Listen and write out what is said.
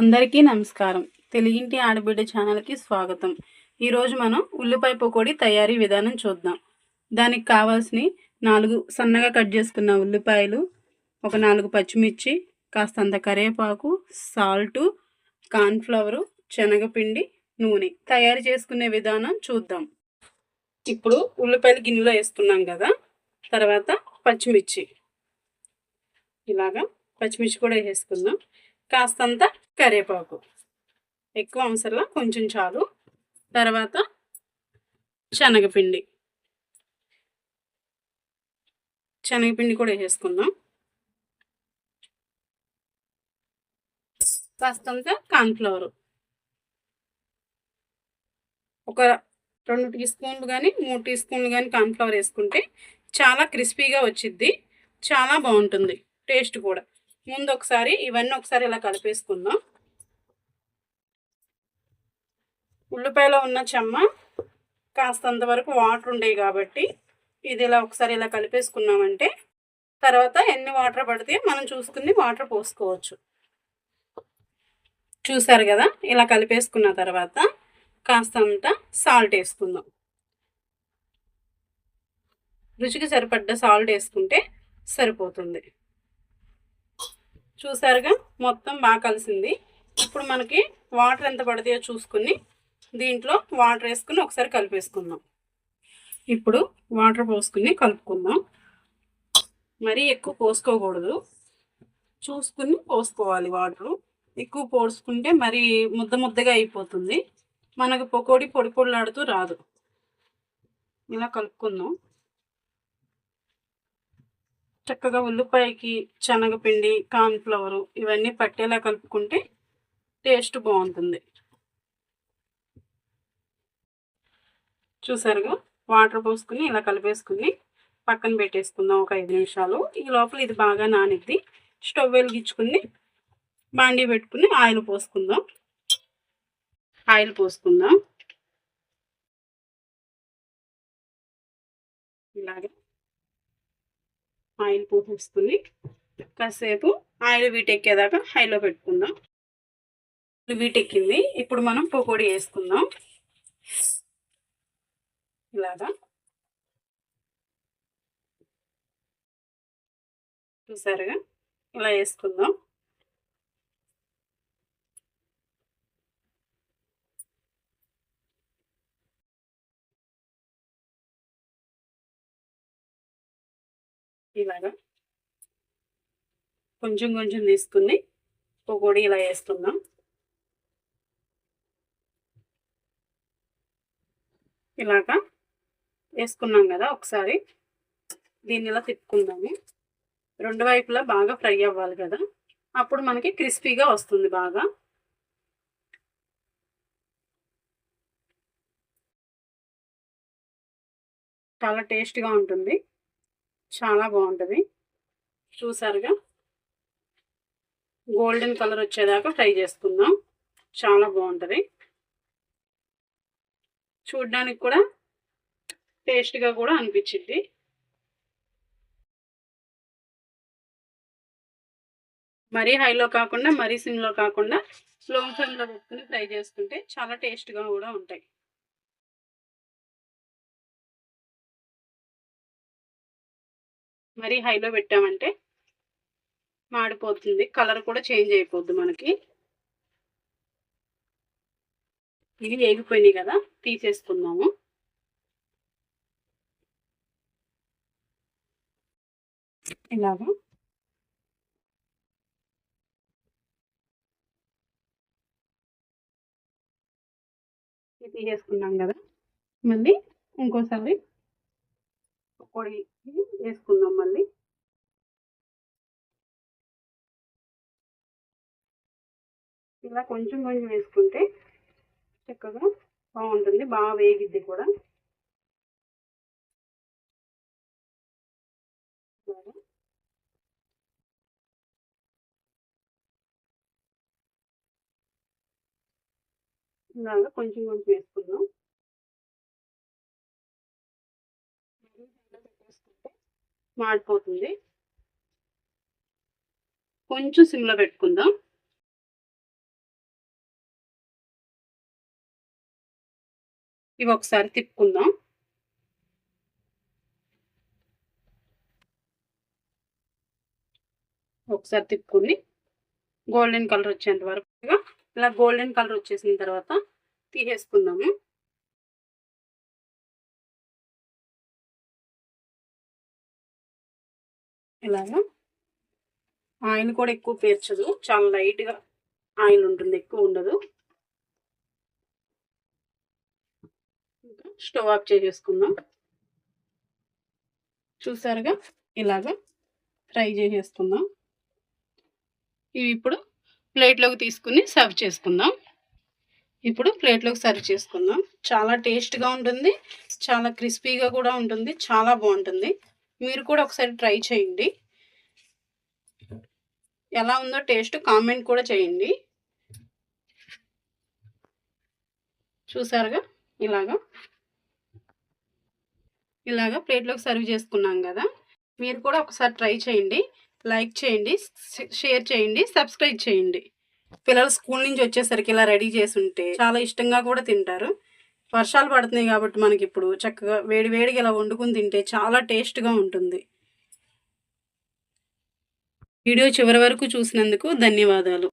అందరికీ నమస్కారం. తెలుగింటి ఆడబిడ్డ ఛానల్కి స్వాగతం. ఈరోజు మనం ఉల్లిపాయ పకోడీ తయారీ విధానం చూద్దాం. దానికి కావాల్సిన నాలుగు సన్నగా కట్ చేసుకున్న ఉల్లిపాయలు ఒక నాలుగు పచ్చిమిర్చి కాస్తంత కరివేపాకు సాల్టు కార్న్ఫ్లవరు శనగపిండి నూనె తయారు చేసుకునే విధానం చూద్దాం. ఇప్పుడు ఉల్లిపాయలు గిన్నెలో వేస్తున్నాం కదా తర్వాత పచ్చిమిర్చి. ఇలాగా పచ్చిమిర్చి కూడా వేసుకుందాం. కాస్తంత కరివేపాకు ఎక్కువ అవసరం కొంచెం చాలు. తర్వాత శనగపిండి. శనగపిండి కూడా వేసేసుకుందాం. కాస్తంత కార్న్ఫ్లవర్ ఒక రెండు టీ స్పూన్లు కానీ మూడు టీ స్పూన్లు కానీ కార్న్ఫ్లవర్ వేసుకుంటే చాలా క్రిస్పీగా వచ్చిద్ది. చాలా బాగుంటుంది. టేస్ట్ కూడా. ముందు ఒకసారి ఇవన్నీ ఒకసారి ఇలా కలిపేసుకుందాం. ఉల్లిపాయలో ఉన్న చెమ్మ కాస్తంత వరకు వాటర్ ఉండేవి కాబట్టి ఇది ఇలా ఒకసారి ఇలా కలిపేసుకున్నామంటే తర్వాత ఎన్ని వాటర్ పడితే మనం చూసుకుని వాటర్ పోసుకోవచ్చు. చూసారు కదా? ఇలా కలిపేసుకున్న తర్వాత కాస్తంత సాల్ట్ వేసుకుందాం. రుచికి సరిపడ్డ సాల్ట్ వేసుకుంటే సరిపోతుంది. చూసారుగా? మొత్తం బాగా కలిసింది. ఇప్పుడు మనకి వాటర్ ఎంత పడతాయో చూసుకుని దీంట్లో వాటర్ వేసుకుని ఒకసారి కలిపేసుకుందాం. ఇప్పుడు వాటర్ పోసుకుని కలుపుకుందాం. మరీ ఎక్కువ పోసుకోకూడదు. చూసుకుని పోసుకోవాలి వాటర్. ఎక్కువ పోసుకుంటే మరీ ముద్ద ముద్దగా అయిపోతుంది. మనకు పకోడీ పొడి పొడిలాడుతూ రాదు. ఇలా కలుపుకుందాం. చక్కగా ఉల్లిపాయకి శనగపిండి కార్న్ఫ్లవరు ఇవన్నీ పట్టేలా కలుపుకుంటే టేస్ట్ బాగుంటుంది. చూసారుగా? వాటర్ పోసుకుని ఇలా కలిపేసుకుని పక్కన పెట్టేసుకుందాం ఒక ఐదు నిమిషాలు. ఈ లోపల ఇది బాగా నానిద్ది. స్టవ్ వెలిగించుకుని బాండీ పెట్టుకుని ఆయిల్ పోసుకుందాం. ఆయిల్ పోసుకుందాం. ఇలాగే ఆయిల్ పోసేసుకుని కాసేపు ఆయిల్ వీటెక్కేదాకా హైలో పెట్టుకుందాం. వీటెక్కింది. ఇప్పుడు మనం పకోడీ వేసుకుందాం. ఇలాగా. చూసారుగా? ఇలా వేసుకుందాం. ఇలాగా కొంచెం కొంచెం తీసుకుని పొగొడి ఇలా వేసుకుందాం ఇలాగా వేసుకున్నాం కదా ఒకసారి. దీన్ని ఇలా తిప్పుకుందాము. రెండు వైపులా బాగా ఫ్రై అవ్వాలి కదా. అప్పుడు మనకి క్రిస్పీగా వస్తుంది బాగా. చాలా టేస్ట్గా ఉంటుంది. చాలా బాగుంటుంది. చూసారుగా? గోల్డెన్ కలర్ వచ్చేదాకా ఫ్రై చేసుకుందాం. చాలా బాగుంటుంది. చూడ్డానికి కూడా టేస్ట్గా కూడా అనిపించింది. మరీ హైలో కాకుండా మరీ సిమ్లో కాకుండా లో ఫ్లేమ్లో పెట్టుకుని ఫ్రై చేసుకుంటే చాలా టేస్ట్గా కూడా ఉంటాయి. మరీ హైలో పెట్టామంటే మాడిపోతుంది. కలర్ కూడా చేంజ్ అయిపోద్ది మనకి. ఇవి వేగిపోయినాయి కదా తీసేసుకుందాము. ఇలాగా. తీసేసుకున్నాం కదా. మళ్ళీ ఇంకోసారి పొడి వేసుకుందాం మళ్ళీ. ఇలా కొంచెం కొంచెం వేసుకుంటే చక్కగా బాగుంటుంది బాగా వేగిద్ది కూడా. ఇలాగా కొంచెం కొంచెం వేసుకుందాం. పెట్టేసుకుంటే మాడిపోతుంది. కొంచెం సిమ్లో పెట్టుకుందాం. ఇవి ఒకసారి తిప్పుకుందాం. ఒకసారి తిప్పుకుని గోల్డెన్ కలర్ వచ్చేంత వరకు. ఇలా గోల్డెన్ కలర్ వచ్చేసిన తర్వాత తీసేసుకుందాము. ఇలాగా. ఆయిల్ కూడా ఎక్కువ పేర్చదు. చాలా లైట్గా ఆయిల్ ఉంటుంది ఎక్కువ ఉండదు. ఇంకా స్టవ్ ఆఫ్ చేసేసుకుందాం. చూసారుగా? ఇలాగా ఫ్రై చేసేసుకుందాం. ఇవి ఇప్పుడు ప్లేట్లోకి తీసుకుని సర్వ్ చేసుకుందాం. ఇప్పుడు ప్లేట్లోకి సర్వ్ చేసుకుందాం. చాలా టేస్ట్గా ఉంటుంది. చాలా క్రిస్పీగా కూడా ఉంటుంది. చాలా బాగుంటుంది. మీరు కూడా ఒకసారి ట్రై చేయండి. ఎలా ఉందో టేస్ట్ కామెంట్ కూడా చేయండి. చూసారుగా? ఇలాగా. ఇలాగా ప్లేట్లోకి సర్వ్ చేసుకున్నాం కదా? మీరు కూడా ఒకసారి ట్రై చేయండి. లైక్ చేయండి షేర్ చేయండి సబ్స్క్రైబ్ చేయండి. పిల్లలు స్కూల్ నుంచి వచ్చేసరికి ఇలా రెడీ చేసి ఉంటే చాలా ఇష్టంగా కూడా తింటారు. వర్షాలు పడుతున్నాయి కాబట్టి మనకి ఇప్పుడు చక్కగా వేడి వేడిగా ఇలా వండుకుని తింటే చాలా టేస్ట్గా ఉంటుంది. వీడియో చివరి వరకు చూసినందుకు ధన్యవాదాలు.